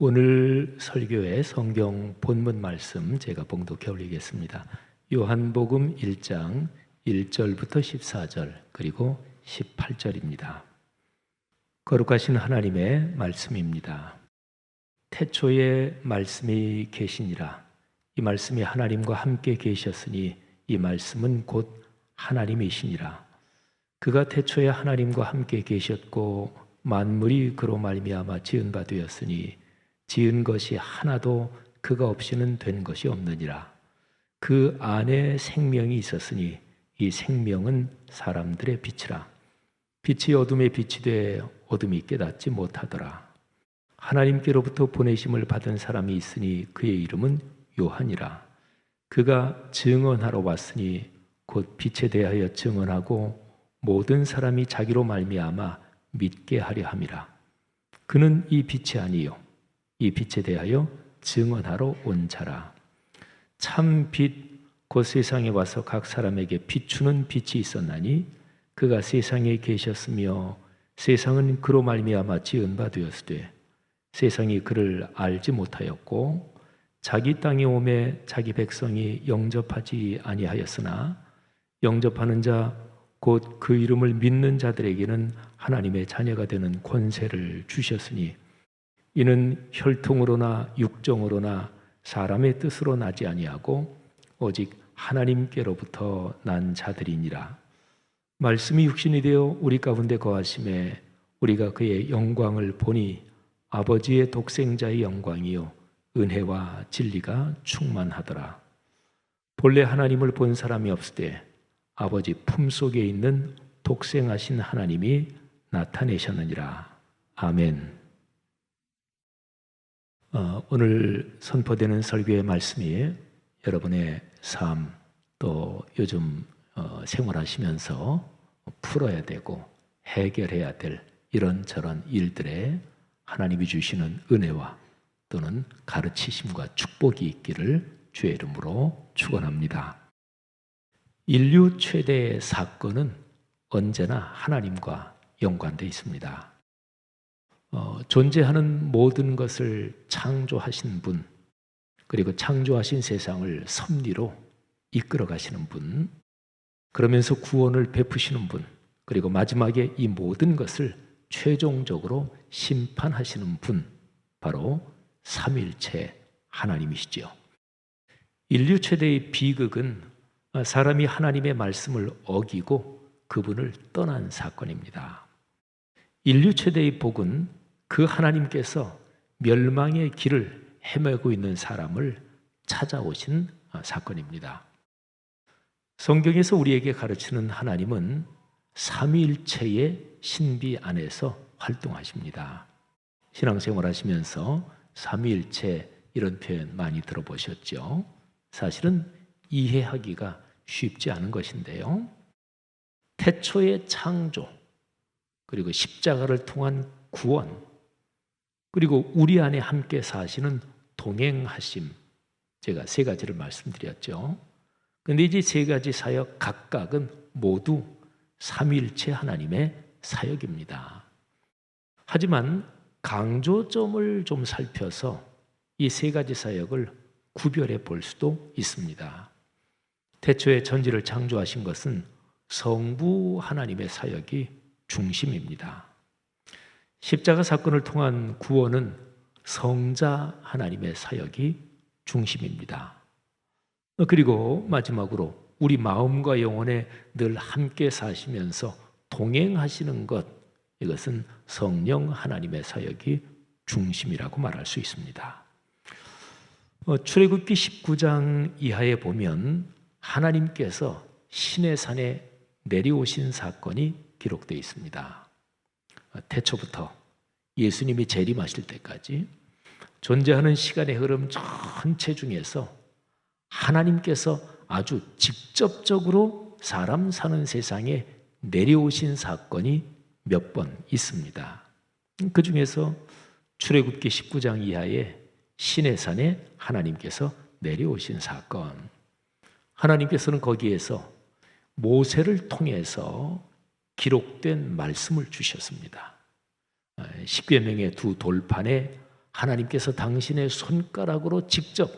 오늘 설교의 성경 본문 말씀 제가 봉독해 올리겠습니다. 요한복음 1장 1절부터 14절 그리고 18절입니다. 거룩하신 하나님의 말씀입니다. 태초에 말씀이 계시니라. 이 말씀이 하나님과 함께 계셨으니 이 말씀은 곧 하나님이시니라. 그가 태초에 하나님과 함께 계셨고 만물이 그로 말미암아 지은 바 되었으니 지은 것이 하나도 그가 없이는 된 것이 없느니라. 그 안에 생명이 있었으니 이 생명은 사람들의 빛이라. 빛이 어둠에 빛이 돼 어둠이 깨닫지 못하더라. 하나님께로부터 보내심을 받은 사람이 있으니 그의 이름은 요한이라. 그가 증언하러 왔으니 곧 빛에 대하여 증언하고 모든 사람이 자기로 말미암아 믿게 하려 함이라. 그는 이 빛이 아니요 이 빛에 대하여 증언하러 온 자라. 참 빛 곧 세상에 와서 각 사람에게 비추는 빛이 있었나니 그가 세상에 계셨으며 세상은 그로 말미암아 지은 바 되었으되 세상이 그를 알지 못하였고 자기 땅에 오매 자기 백성이 영접하지 아니하였으나 영접하는 자 곧 그 이름을 믿는 자들에게는 하나님의 자녀가 되는 권세를 주셨으니 이는 혈통으로나 육정으로나 사람의 뜻으로 나지 아니하고 오직 하나님께로부터 난 자들이니라. 말씀이 육신이 되어 우리 가운데 거하심에 우리가 그의 영광을 보니 아버지의 독생자의 영광이요 은혜와 진리가 충만하더라. 본래 하나님을 본 사람이 없을 때 아버지 품 속에 있는 독생하신 하나님이 나타내셨느니라. 아멘. 어, 오늘 선포되는 설교의 말씀이 여러분의 삶 또 요즘 어, 생활하시면서 풀어야 되고 해결해야 될 이런저런 일들에 하나님이 주시는 은혜와 또는 가르치심과 축복이 있기를 주의 이름으로 축원합니다. 인류 최대의 사건은 언제나 하나님과 연관되어 있습니다. 어, 존재하는 모든 것을 창조하신 분, 그리고 창조하신 세상을 섭리로 이끌어 가시는 분, 그러면서 구원을 베푸시는 분, 그리고 마지막에 이 모든 것을 최종적으로 심판하시는 분, 바로 삼일체 하나님이시죠. 인류 최대의 비극은 사람이 하나님의 말씀을 어기고 그분을 떠난 사건입니다. 인류 최대의 복은 그 하나님께서 멸망의 길을 헤매고 있는 사람을 찾아오신 사건입니다. 성경에서 우리에게 가르치는 하나님은 삼위일체의 신비 안에서 활동하십니다. 신앙생활 하시면서 삼위일체 이런 표현 많이 들어보셨죠? 사실은 이해하기가 쉽지 않은 것인데요. 태초의 창조, 그리고 십자가를 통한 구원, 그리고 우리 안에 함께 사시는 동행하심. 제가 세 가지를 말씀드렸죠. 근데 이제 세 가지 사역 각각은 모두 삼일체 하나님의 사역입니다. 하지만 강조점을 좀 살펴서 이 세 가지 사역을 구별해 볼 수도 있습니다. 태초에 전지를 창조하신 것은 성부 하나님의 사역이 중심입니다. 십자가 사건을 통한 구원은 성자 하나님의 사역이 중심입니다. 그리고 마지막으로 우리 마음과 영혼에 늘 함께 사시면서 동행하시는 것, 이것은 성령 하나님의 사역이 중심이라고 말할 수 있습니다. 어, 출애굽기 19장 이하에 보면 하나님께서 신의 산에 내려오신 사건이 기록되어 있습니다. 태초부터 예수님이 재림하실 때까지 존재하는 시간의 흐름 전체 중에서 하나님께서 아주 직접적으로 사람 사는 세상에 내려오신 사건이 몇 번 있습니다. 그 중에서 출애굽기 19장 이하에 신의 산에 하나님께서 내려오신 사건. 하나님께서는 거기에서 모세를 통해서 기록된 말씀을 주셨습니다. 십계명의 두 돌판에 하나님께서 당신의 손가락으로 직접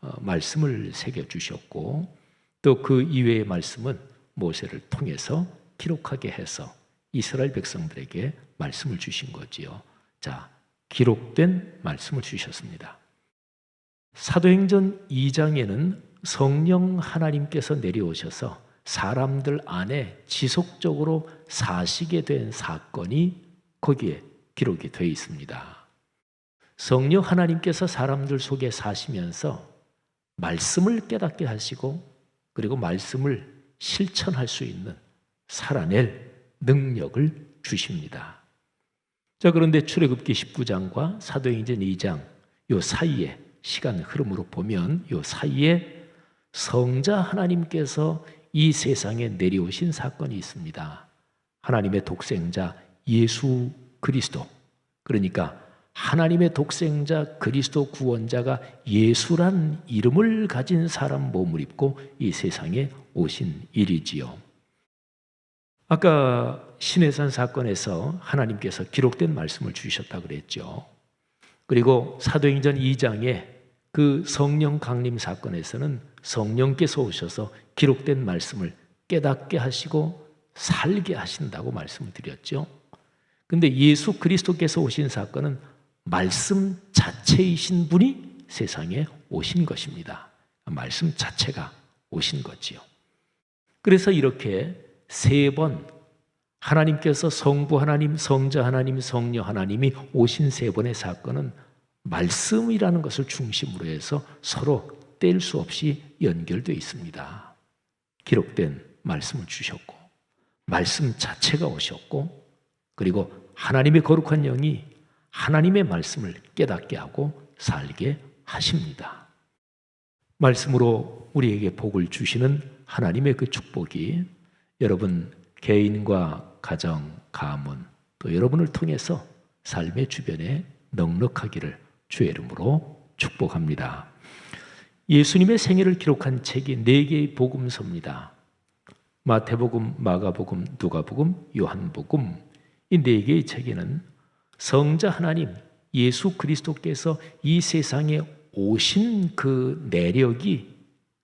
어, 말씀을 새겨 주셨고 또 그 이외의 말씀은 모세를 통해서 기록하게 해서 이스라엘 백성들에게 말씀을 주신 거지요. 자, 기록된 말씀을 주셨습니다. 사도행전 2장에는 성령 하나님께서 내려오셔서 사람들 안에 지속적으로 사시게 된 사건이 거기에 기록이 되어 있습니다. 성령 하나님께서 사람들 속에 사시면서 말씀을 깨닫게 하시고 그리고 말씀을 실천할 수 있는 살아낼 능력을 주십니다. 자, 그런데 출애굽기 19장과 사도행전 2장 요 사이에 시간 흐름으로 보면 요 사이에 성자 하나님께서 이 세상에 내려오신 사건이 있습니다. 하나님의 독생자 예수 그리스도. 그러니까 하나님의 독생자 그리스도 구원자가 예수란 이름을 가진 사람 몸을 입고 이 세상에 오신 일이지요. 아까 신해산 사건에서 하나님께서 기록된 말씀을 주셨다 그랬죠. 그리고 사도행전 2장에 그 성령 강림 사건에서는 성령께서 오셔서 기록된 말씀을 깨닫게 하시고 살게 하신다고 말씀을 드렸죠. 근데 예수 그리스도께서 오신 사건은 말씀 자체이신 분이 세상에 오신 것입니다. 말씀 자체가 오신 거지요. 그래서 이렇게 세 번 하나님께서 성부 하나님, 성자 하나님, 성녀 하나님이 오신 세 번의 사건은 말씀이라는 것을 중심으로 해서 서로 뗄 수 없이 연결되어 있습니다. 기록된 말씀을 주셨고, 말씀 자체가 오셨고, 그리고 하나님의 거룩한 영이 하나님의 말씀을 깨닫게 하고 살게 하십니다. 말씀으로 우리에게 복을 주시는 하나님의 그 축복이 여러분 개인과 가정, 가문 또 여러분을 통해서 삶의 주변에 넉넉하기를 주의 이름으로 축복합니다. 예수님의 생애를 기록한 책이 네 개의 복음서입니다. 마태복음, 마가복음, 누가복음, 요한복음 이 네 개의 책에는 성자 하나님 예수 그리스도께서 이 세상에 오신 그 내력이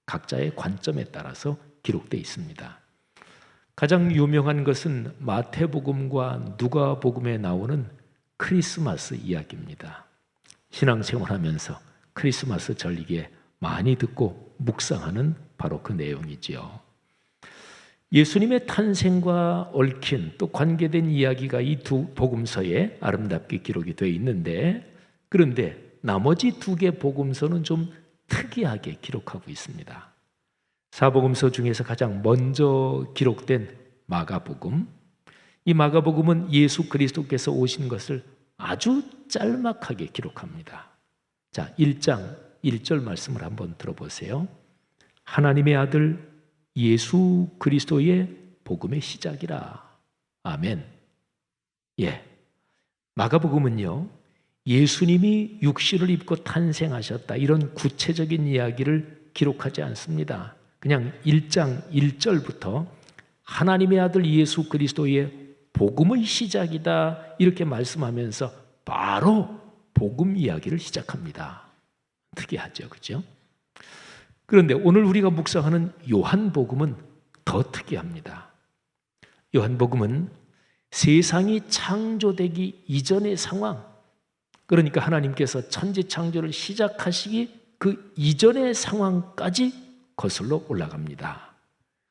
각자의 관점에 따라서 기록되어 있습니다. 가장 유명한 것은 마태복음과 누가복음에 나오는 크리스마스 이야기입니다. 신앙생활하면서 크리스마스 절기에 많이 듣고 묵상하는 바로 그 내용이지요. 예수님의 탄생과 얽힌 또 관계된 이야기가 이 두 복음서에 아름답게 기록이 되어 있는데 그런데 나머지 두 개 복음서는 좀 특이하게 기록하고 있습니다. 사복음서 중에서 가장 먼저 기록된 마가복음. 이 마가복음은 예수 그리스도께서 오신 것을 아주 짤막하게 기록합니다. 자, 1장 1절 말씀을 한번 들어보세요. 하나님의 아들 예수 그리스도의 복음의 시작이라. 아멘. 예. 마가복음은요. 예수님이 육신을 입고 탄생하셨다. 이런 구체적인 이야기를 기록하지 않습니다. 그냥 1장 1절부터 하나님의 아들 예수 그리스도의 복음의 시작이다. 이렇게 말씀하면서 바로 복음 이야기를 시작합니다. 특이하죠. 그죠? 그런데 오늘 우리가 묵상하는 요한복음은 더 특이합니다. 요한복음은 세상이 창조되기 이전의 상황, 그러니까 하나님께서 천지 창조를 시작하시기 그 이전의 상황까지 거슬러 올라갑니다.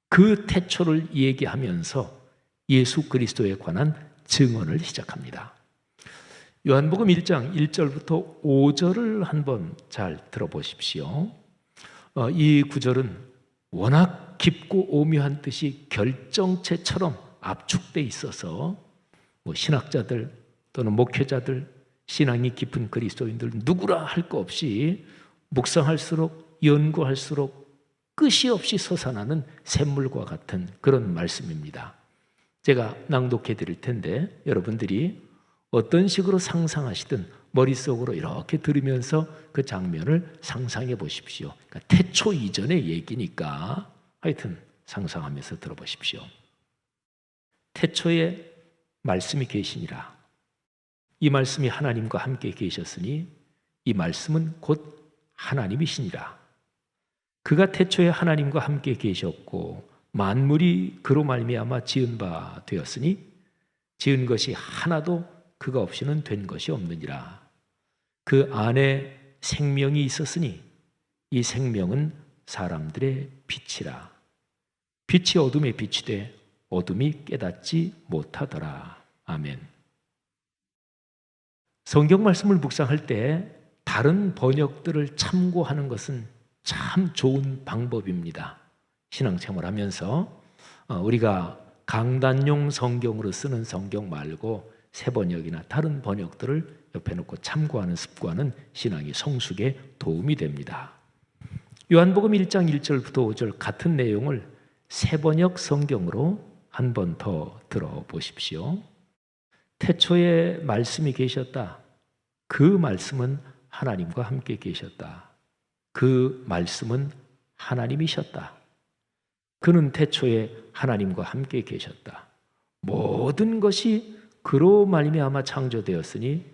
그 태초를 얘기하면서 예수 그리스도에 관한 증언을 시작합니다. 요한복음 1장 1절부터 5절을 한번 잘 들어보십시오. 어, 이 구절은 워낙 깊고 오묘한 뜻이 결정체처럼 압축돼 있어서 뭐 신학자들 또는 목회자들 신앙이 깊은 그리스도인들 누구라 할 거 없이 묵상할수록 연구할수록 끝이 없이 솟아나는 샘물과 같은 그런 말씀입니다. 제가 낭독해 드릴 텐데 여러분들이 어떤 식으로 상상하시든 머릿속으로 이렇게 들으면서 그 장면을 상상해 보십시오. 그러니까 태초 이전의 얘기니까 하여튼 상상하면서 들어보십시오. 태초에 말씀이 계시니라. 이 말씀이 하나님과 함께 계셨으니 이 말씀은 곧 하나님이시니라. 그가 태초에 하나님과 함께 계셨고 만물이 그로 말미암아 지은 바 되었으니 지은 것이 하나도 그가 없이는 된 것이 없느니라. 그 안에 생명이 있었으니 이 생명은 사람들의 빛이라. 빛이 어둠에 빛이 돼 어둠이 깨닫지 못하더라. 아멘. 성경 말씀을 묵상할 때 다른 번역들을 참고하는 것은 참 좋은 방법입니다. 신앙생활 하면서 어, 우리가 강단용 성경으로 쓰는 성경 말고 새 번역이나 다른 번역들을 옆에 놓고 참고하는 습관은 신앙의 성숙에 도움이 됩니다. 요한복음 1장 1절부터 5절 같은 내용을 새 번역 성경으로 한 번 더 들어보십시오. 태초에 말씀이 계셨다. 그 말씀은 하나님과 함께 계셨다. 그 말씀은 하나님이셨다. 그는 태초에 하나님과 함께 계셨다. 모든 것이 그로 말미암아 창조되었으니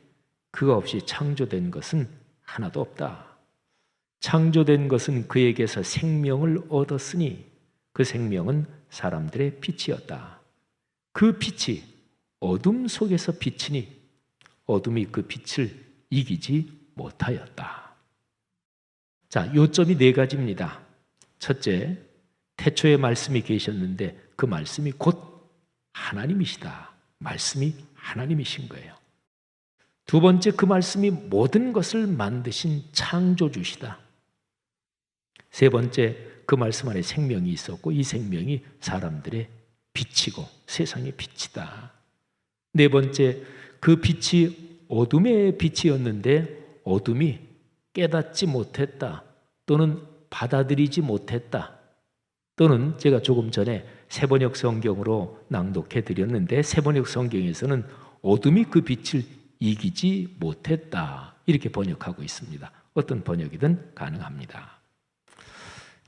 그가 없이 창조된 것은 하나도 없다. 창조된 것은 그에게서 생명을 얻었으니 그 생명은 사람들의 빛이었다. 그 빛이 어둠 속에서 비치니 어둠이 그 빛을 이기지 못하였다. 자, 요점이 네 가지입니다. 첫째, 태초에 말씀이 계셨는데 그 말씀이 곧 하나님이시다. 말씀이 하나님이신 거예요. 두 번째, 그 말씀이 모든 것을 만드신 창조주시다. 세 번째, 그 말씀 안에 생명이 있었고 이 생명이 사람들의 빛이고 세상의 빛이다. 네 번째, 그 빛이 어둠의 빛이었는데 어둠이 깨닫지 못했다. 또는 받아들이지 못했다. 또는 제가 조금 전에 세번역 성경으로 낭독해 드렸는데 세번역 성경에서는 어둠이 그 빛을 이기지 못했다. 이렇게 번역하고 있습니다. 어떤 번역이든 가능합니다.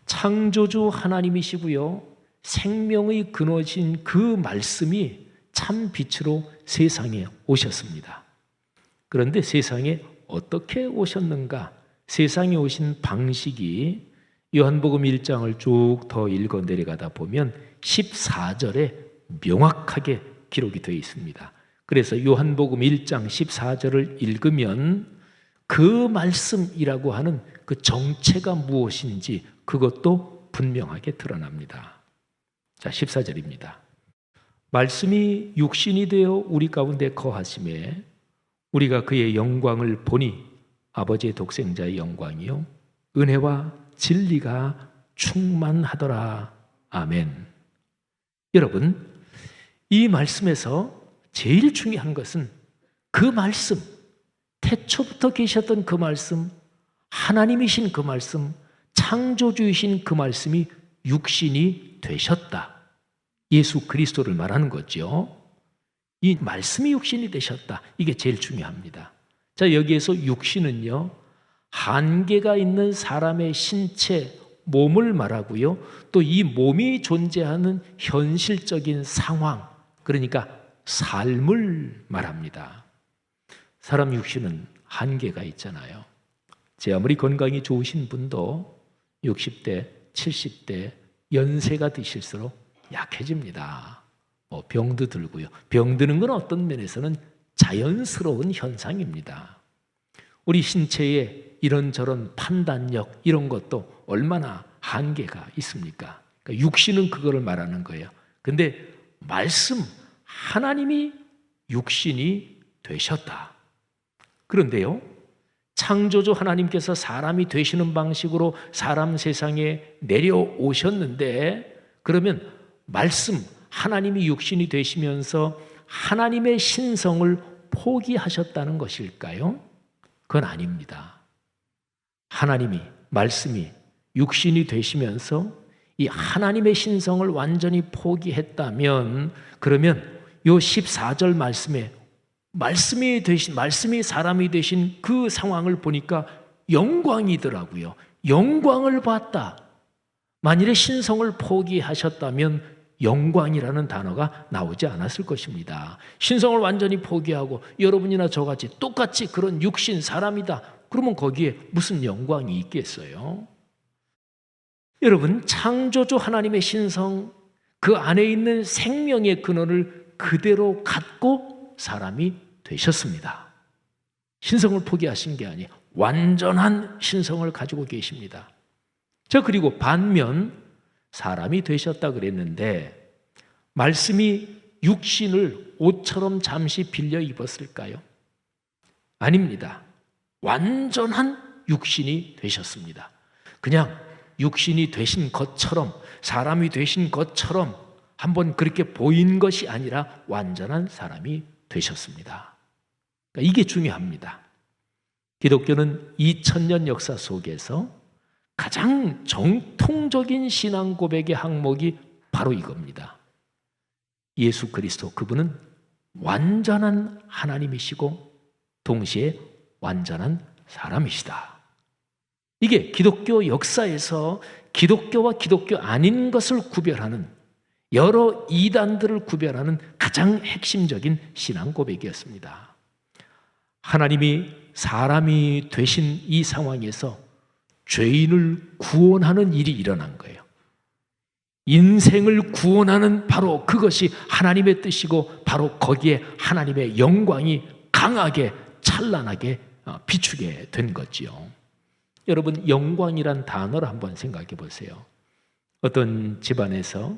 창조주 하나님이시고요. 생명의 근원이신 그 말씀이 참 빛으로 세상에 오셨습니다. 그런데 세상에 어떻게 오셨는가? 세상에 오신 방식이 요한복음 1장을 쭉 더 읽어 내려가다 보면 14절에 명확하게 기록이 되어 있습니다. 그래서 요한복음 1장 14절을 읽으면 그 말씀이라고 하는 그 정체가 무엇인지 그것도 분명하게 드러납니다. 자, 14절입니다. 말씀이 육신이 되어 우리 가운데 거하심에 우리가 그의 영광을 보니 아버지의 독생자의 영광이요 은혜와 진리가 충만하더라. 아멘. 여러분, 이 말씀에서 제일 중요한 것은 그 말씀, 태초부터 계셨던 그 말씀, 하나님이신 그 말씀, 창조주이신 그 말씀이 육신이 되셨다. 예수 그리스도를 말하는 거죠. 이 말씀이 육신이 되셨다. 이게 제일 중요합니다. 자, 여기에서 육신은요, 한계가 있는 사람의 신체, 몸을 말하고요. 또 이 몸이 존재하는 현실적인 상황, 그러니까 삶을 말합니다. 사람 육신은 한계가 있잖아요. 제 아무리 건강이 좋으신 분도 60대, 70대 연세가 드실수록 약해집니다. 뭐 병도 들고요. 병 드는 건 어떤 면에서는 자연스러운 현상입니다. 우리 신체의 이런저런 판단력 이런 것도 얼마나 한계가 있습니까? 그러니까 육신은 그거를 말하는 거예요. 근데 말씀 하나님이 육신이 되셨다. 그런데요. 창조주 하나님께서 사람이 되시는 방식으로 사람 세상에 내려오셨는데 그러면 말씀 하나님이 육신이 되시면서 하나님의 신성을 포기하셨다는 것일까요? 그건 아닙니다. 하나님이 말씀이 육신이 되시면서 이 하나님의 신성을 완전히 포기했다면 그러면 요 14절 말씀에 말씀이 되신 말씀이 사람이 되신 그 상황을 보니까 영광이더라고요. 영광을 봤다. 만일에 신성을 포기하셨다면 영광이라는 단어가 나오지 않았을 것입니다. 신성을 완전히 포기하고 여러분이나 저같이 똑같이 그런 육신 사람이다. 그러면 거기에 무슨 영광이 있겠어요? 여러분, 창조주 하나님의 신성, 그 안에 있는 생명의 근원을 그대로 갖고 사람이 되셨습니다. 신성을 포기하신 게 아니에요. 완전한 신성을 가지고 계십니다. 저 그리고 반면 사람이 되셨다 그랬는데 말씀이 육신을 옷처럼 잠시 빌려 입었을까요? 아닙니다. 완전한 육신이 되셨습니다. 그냥 육신이 되신 것처럼 사람이 되신 것처럼 한번 그렇게 보인 것이 아니라 완전한 사람이 되셨습니다. 그러니까 이게 중요합니다. 기독교는 2000년 역사 속에서 가장 정통적인 신앙 고백의 항목이 바로 이겁니다. 예수 그리스도 그분은 완전한 하나님이시고 동시에 완전한 사람이시다. 이게 기독교 역사에서 기독교와 기독교 아닌 것을 구별하는 여러 이단들을 구별하는 가장 핵심적인 신앙 고백이었습니다. 하나님이 사람이 되신 이 상황에서 죄인을 구원하는 일이 일어난 거예요. 인생을 구원하는 바로 그것이 하나님의 뜻이고 바로 거기에 하나님의 영광이 강하게 찬란하게 어, 비추게 된 거지요. 여러분 영광이란 단어를 한번 생각해 보세요. 어떤 집안에서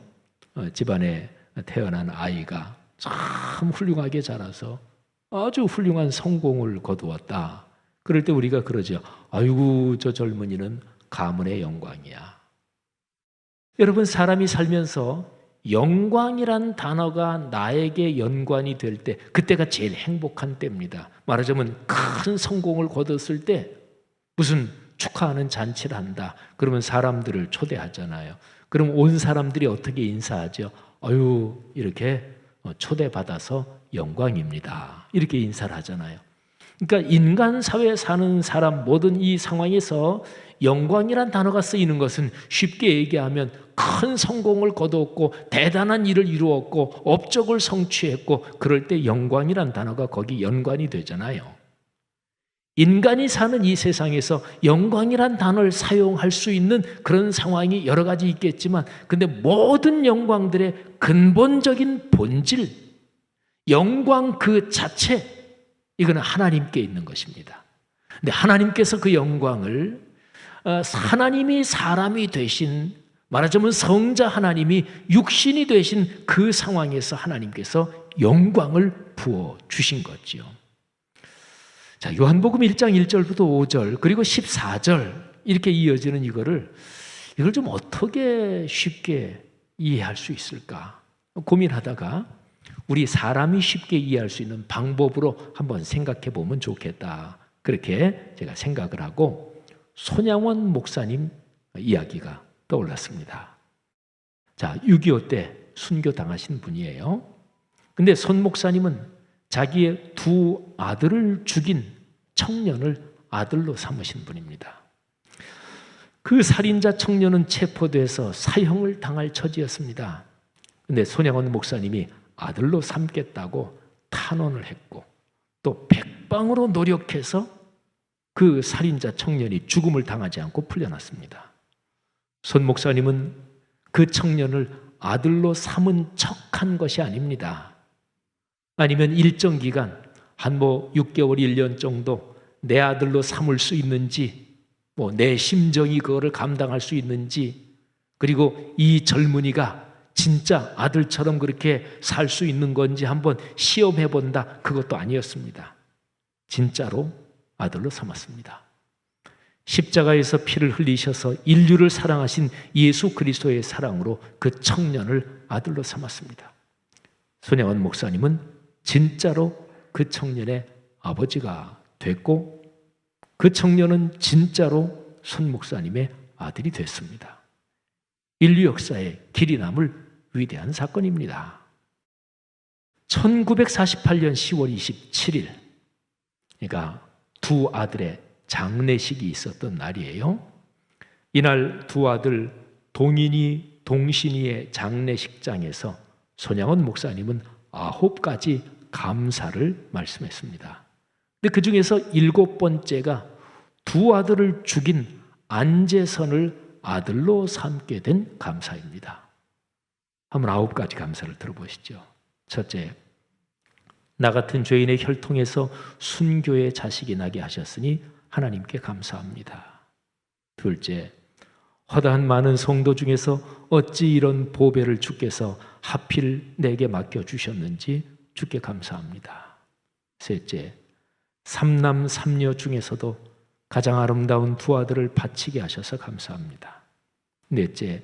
어, 집안에 태어난 아이가 참 훌륭하게 자라서 아주 훌륭한 성공을 거두었다. 그럴 때 우리가 그러죠. 아이고 저 젊은이는 가문의 영광이야. 여러분 사람이 살면서 영광이란 단어가 나에게 연관이 될 때 그때가 제일 행복한 때입니다. 말하자면 큰 성공을 거뒀을 때 무슨 축하하는 잔치를 한다. 그러면 사람들을 초대하잖아요. 그럼 온 사람들이 어떻게 인사하죠? 어유 이렇게 초대받아서 영광입니다. 이렇게 인사를 하잖아요. 그러니까 인간 사회에 사는 사람 모든 이 상황에서 영광이란 단어가 쓰이는 것은 쉽게 얘기하면 큰 성공을 거두었고 대단한 일을 이루었고 업적을 성취했고 그럴 때 영광이란 단어가 거기 연관이 되잖아요. 인간이 사는 이 세상에서 영광이란 단어를 사용할 수 있는 그런 상황이 여러 가지 있겠지만 근데 모든 영광들의 근본적인 본질 영광 그 자체 이거는 하나님께 있는 것입니다. 근데 하나님께서 그 영광을 어, 하나님이 사람이 되신 말하자면 성자 하나님이 육신이 되신 그 상황에서 하나님께서 영광을 부어 주신 거지요. 자, 요한복음 1장 1절부터 5절 그리고 14절 이렇게 이어지는 이거를 이걸 좀 어떻게 쉽게 이해할 수 있을까 고민하다가 우리 사람이 쉽게 이해할 수 있는 방법으로 한번 생각해 보면 좋겠다. 그렇게 제가 생각을 하고 손양원 목사님 이야기가 떠올랐습니다. 자, 6.25 때 순교 당하신 분이에요. 근데 손 목사님은 자기의 두 아들을 죽인 청년을 아들로 삼으신 분입니다. 그 살인자 청년은 체포돼서 사형을 당할 처지였습니다. 근데 손양원 목사님이 아들로 삼겠다고 탄원을 했고 또 백방으로 노력해서 그 살인자 청년이 죽음을 당하지 않고 풀려났습니다. 손 목사님은 그 청년을 아들로 삼은 척한 것이 아닙니다. 아니면 일정 기간 한 뭐 6개월, 1년 정도 내 아들로 삼을 수 있는지 뭐 내 심정이 그거를 감당할 수 있는지 그리고 이 젊은이가 진짜 아들처럼 그렇게 살 수 있는 건지 한번 시험해 본다. 그것도 아니었습니다. 진짜로 아들로 삼았습니다. 십자가에서 피를 흘리셔서 인류를 사랑하신 예수 그리스도의 사랑으로 그 청년을 아들로 삼았습니다. 손혜원 목사님은 진짜로 그 청년의 아버지가 됐고 그 청년은 진짜로 손 목사님의 아들이 됐습니다. 인류 역사에 길이 남을 위대한 사건입니다. 1948년 10월 27일, 그러니까 두 아들의 장례식이 있었던 날이에요. 이날 두 아들 동인이 동신이의 장례식장에서 손양원 목사님은 아홉 가지 감사를 말씀했습니다. 근데 그 중에서 일곱 번째가 두 아들을 죽인 안재선을 아들로 삼게 된 감사입니다. 한번 아홉 가지 감사를 들어보시죠. 첫째, 나 같은 죄인의 혈통에서 순교의 자식이 나게 하셨으니 하나님께 감사합니다. 둘째, 허다한 많은 성도 중에서 어찌 이런 보배를 주께서 하필 내게 맡겨 주셨는지 주께 감사합니다. 셋째, 삼남 삼녀 중에서도 가장 아름다운 두 아들을 바치게 하셔서 감사합니다. 넷째,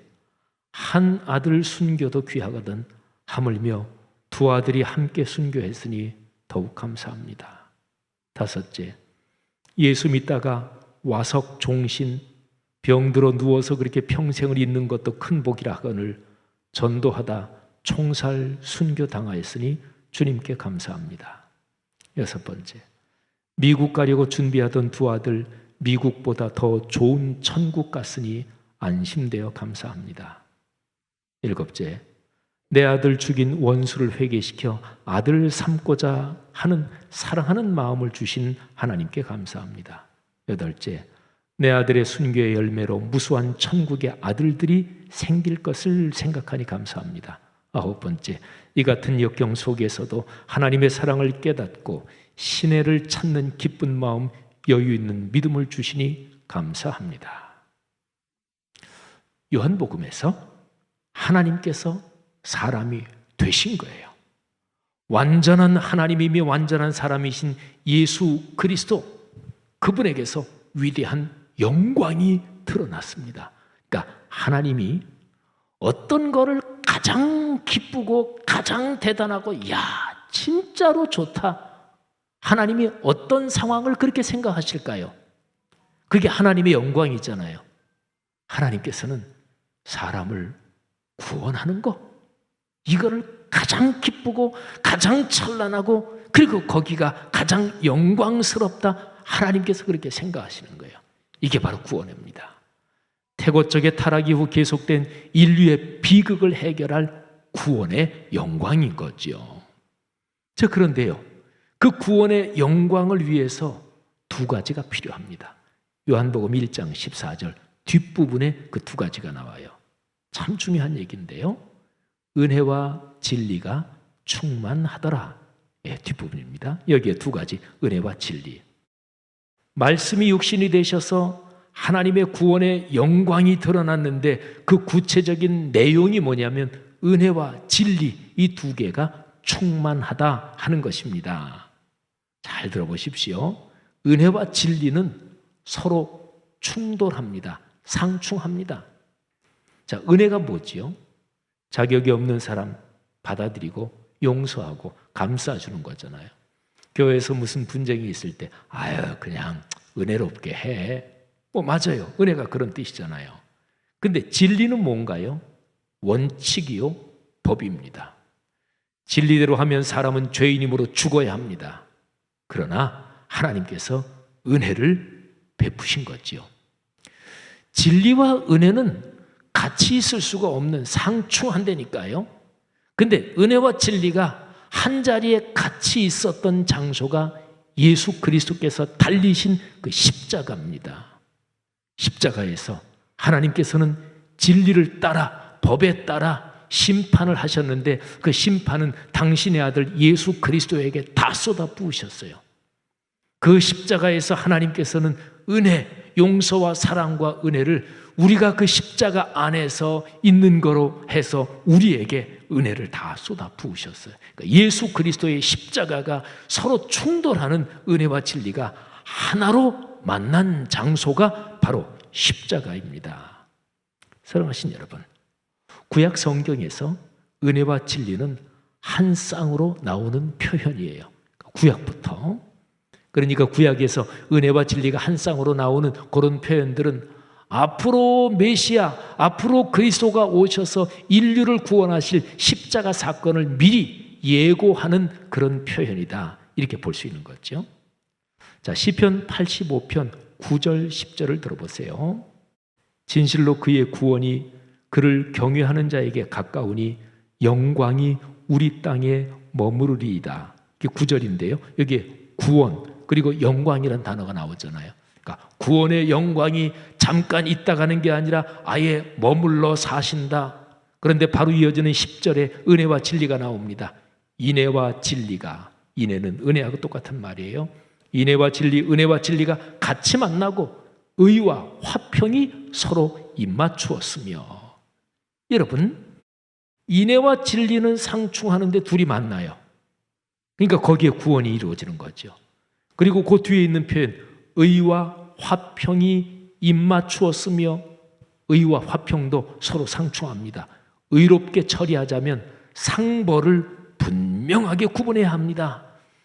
한 아들 순교도 귀하거든 하물며 두 아들이 함께 순교했으니 더욱 감사합니다. 다섯째, 예수 믿다가 와석 종신 병들어 누워서 그렇게 평생을 있는 것도 큰 복이라 하거늘 전도하다 총살 순교 당하였으니 주님께 감사합니다. 여섯 번째, 미국 가려고 준비하던 두 아들 미국보다 더 좋은 천국 갔으니 안심되어 감사합니다. 일곱째, 내 아들 죽인 원수를 회개시켜 아들 삼고자 하는 사랑하는 마음을 주신 하나님께 감사합니다. 여덟째, 내 아들의 순교의 열매로 무수한 천국의 아들들이 생길 것을 생각하니 감사합니다. 아홉 번째, 이 같은 역경 속에서도 하나님의 사랑을 깨닫고 신혜를 찾는 기쁜 마음, 여유 있는 믿음을 주시니 감사합니다. 요한복음에서 하나님께서 사람이 되신 거예요. 완전한 하나님이며 완전한 사람이신 예수 그리스도 그분에게서 위대한 영광이 드러났습니다. 그러니까 하나님이 어떤 거를 가장 기쁘고 가장 대단하고 야 진짜로 좋다. 하나님이 어떤 상황을 그렇게 생각하실까요? 그게 하나님의 영광이잖아요. 하나님께서는 사람을 구원하는 거 이거를 가장 기쁘고 가장 찬란하고 그리고 거기가 가장 영광스럽다 하나님께서 그렇게 생각하시는 거예요. 이게 바로 구원입니다. 태고 쪽의 타락 이후 계속된 인류의 비극을 해결할 구원의 영광인 거지요. 저 그런데요. 그 구원의 영광을 위해서 두 가지가 필요합니다. 요한복음 1장 14절 뒷부분에 그 두 가지가 나와요. 참 중요한 얘기인데요. 은혜와 진리가 충만하더라. 예, 뒷부분입니다. 여기에 두 가지 은혜와 진리. 말씀이 육신이 되셔서 하나님의 구원의 영광이 드러났는데 그 구체적인 내용이 뭐냐면 은혜와 진리 이 두 개가 충만하다 하는 것입니다. 잘 들어보십시오. 은혜와 진리는 서로 충돌합니다. 상충합니다. 자, 은혜가 뭐지요? 자격이 없는 사람 받아들이고 용서하고 감싸주는 거잖아요. 교회에서 무슨 분쟁이 있을 때, 아유, 그냥 은혜롭게 해. 뭐, 맞아요. 은혜가 그런 뜻이잖아요. 근데 진리는 뭔가요? 원칙이요, 법입니다. 진리대로 하면 사람은 죄인임으로 죽어야 합니다. 그러나 하나님께서 은혜를 베푸신 거지요. 진리와 은혜는 같이 있을 수가 없는 상충한다니까요. 근데 은혜와 진리가 한 자리에 같이 있었던 장소가 예수 그리스도께서 달리신 그 십자가입니다. 십자가에서 하나님께서는 진리를 따라 법에 따라 심판을 하셨는데 그 심판은 당신의 아들 예수 그리스도에게 다 쏟아 부으셨어요. 그 십자가에서 하나님께서는 은혜, 용서와 사랑과 은혜를 우리가 그 십자가 안에서 있는 거로 해서 우리에게 은혜를 다 쏟아 부으셨어요. 그러니까 예수 그리스도의 십자가가 서로 충돌하는 은혜와 진리가 하나로 만난 장소가 바로 십자가입니다. 사랑하신 여러분, 구약 성경에서 은혜와 진리는 한 쌍으로 나오는 표현이에요. 구약부터. 그러니까 구약에서 은혜와 진리가 한 쌍으로 나오는 그런 표현들은 앞으로 메시아, 앞으로 그리스도가 오셔서 인류를 구원하실 십자가 사건을 미리 예고하는 그런 표현이다. 이렇게 볼 수 있는 거죠. 자, 시편 85편 9절 10절을 들어보세요. 진실로 그의 구원이 그를 경외하는 자에게 가까우니 영광이 우리 땅에 머무르리이다. 이게 9절인데요. 여기에 구원 그리고 영광이라는 단어가 나오잖아요. 그러니까 구원의 영광이 잠깐 있다 가는 게 아니라 아예 머물러 사신다. 그런데 바로 이어지는 10절에 은혜와 진리가 나옵니다. 인애와 진리가 인애는 은혜하고 똑같은 말이에요. 인애와 진리, 은혜와 진리가 같이 만나고 의와 화평이 서로 입맞추었으며 여러분 인애와 진리는 상충하는데 둘이 만나요. 그러니까 거기에 구원이 이루어지는 거죠. 그리고 그 뒤에 있는 표현 의와 화평이 입맞추었으며 의와 화평도 서로 상충합니다. 의롭게 처리하자면 상벌을 분명하게 구분해야 합니다.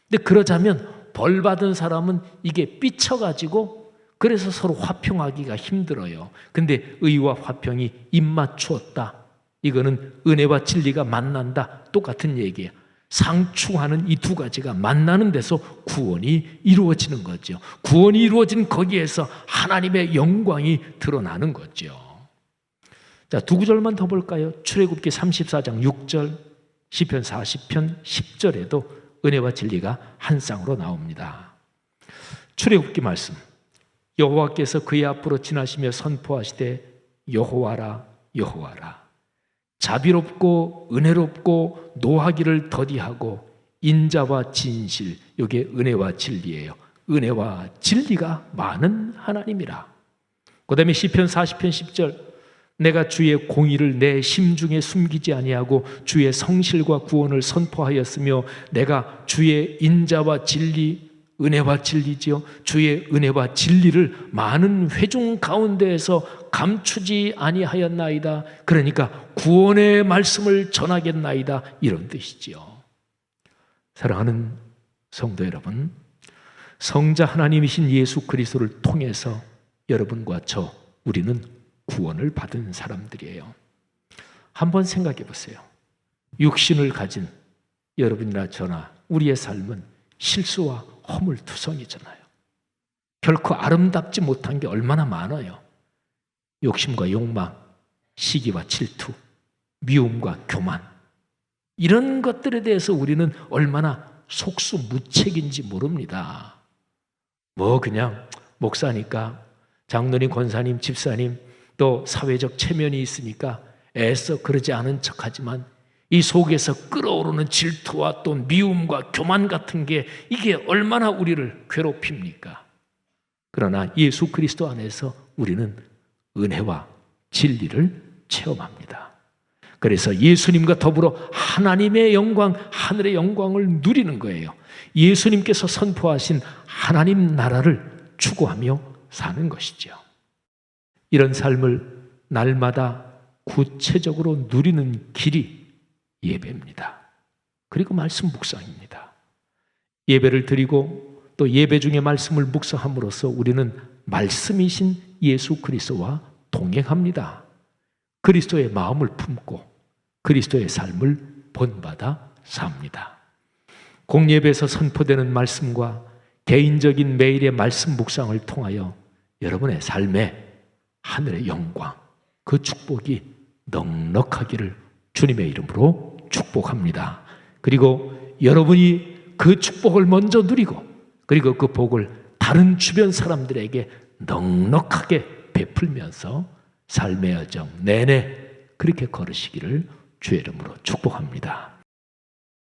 근데 그러자면 벌 받은 사람은 이게 삐쳐가지고 그래서 서로 화평하기가 힘들어요. 근데 의와 화평이 입맞추었다. 이거는 은혜와 진리가 만난다. 똑같은 얘기예요. 상충하는 이 두 가지가 만나는 데서 구원이 이루어지는 거죠. 구원이 이루어진 거기에서 하나님의 영광이 드러나는 거죠. 자, 두 구절만 더 볼까요? 출애굽기 34장 6절, 시편 40편 10절에도 은혜와 진리가 한 쌍으로 나옵니다. 출애굽기 말씀. 여호와께서 그의 앞으로 지나시며 선포하시되 여호와라 여호와라 자비롭고 은혜롭고 노하기를 더디하고 인자와 진실 이게 은혜와 진리예요. 은혜와 진리가 많은 하나님이라. 그 다음에 시편 40편 10절 내가 주의 공의를 내 심중에 숨기지 아니하고 주의 성실과 구원을 선포하였으며 내가 주의 인자와 진리 은혜와 진리지요 주의 은혜와 진리를 많은 회중 가운데에서 감추지 아니하였나이다 그러니까 구원의 말씀을 전하겠나이다 이런 뜻이지요 사랑하는 성도 여러분 성자 하나님이신 예수 그리스도를 통해서 여러분과 저 우리는 구원을 받은 사람들이에요. 한번 생각해 보세요. 육신을 가진 여러분이나 저나 우리의 삶은 실수와 허물투성이잖아요. 결코 아름답지 못한 게 얼마나 많아요. 욕심과 욕망, 시기와 질투, 미움과 교만. 이런 것들에 대해서 우리는 얼마나 속수무책인지 모릅니다. 뭐 그냥 목사니까 장로님, 권사님, 집사님 또 사회적 체면이 있으니까 애써 그러지 않은 척하지만 이 속에서 끓어오르는 질투와 또 미움과 교만 같은 게 이게 얼마나 우리를 괴롭힙니까? 그러나 예수 그리스도 안에서 우리는 은혜와 진리를 체험합니다. 그래서 예수님과 더불어 하나님의 영광, 하늘의 영광을 누리는 거예요. 예수님께서 선포하신 하나님 나라를 추구하며 사는 것이죠. 이런 삶을 날마다 구체적으로 누리는 길이 예배입니다. 그리고 말씀 묵상입니다. 예배를 드리고 또 예배 중에 말씀을 묵상함으로써 우리는 말씀이신 예수 그리스도와 동행합니다. 그리스도의 마음을 품고 그리스도의 삶을 본받아 삽니다. 공예배에서 선포되는 말씀과 개인적인 매일의 말씀 묵상을 통하여 여러분의 삶에 하늘의 영광, 그 축복이 넉넉하기를 주님의 이름으로 축복합니다. 그리고 여러분이 그 축복을 먼저 누리고 그리고 그 복을 다른 주변 사람들에게 넉넉하게 베풀면서 삶의 여정 내내 그렇게 걸으시기를 주의 이름으로 축복합니다.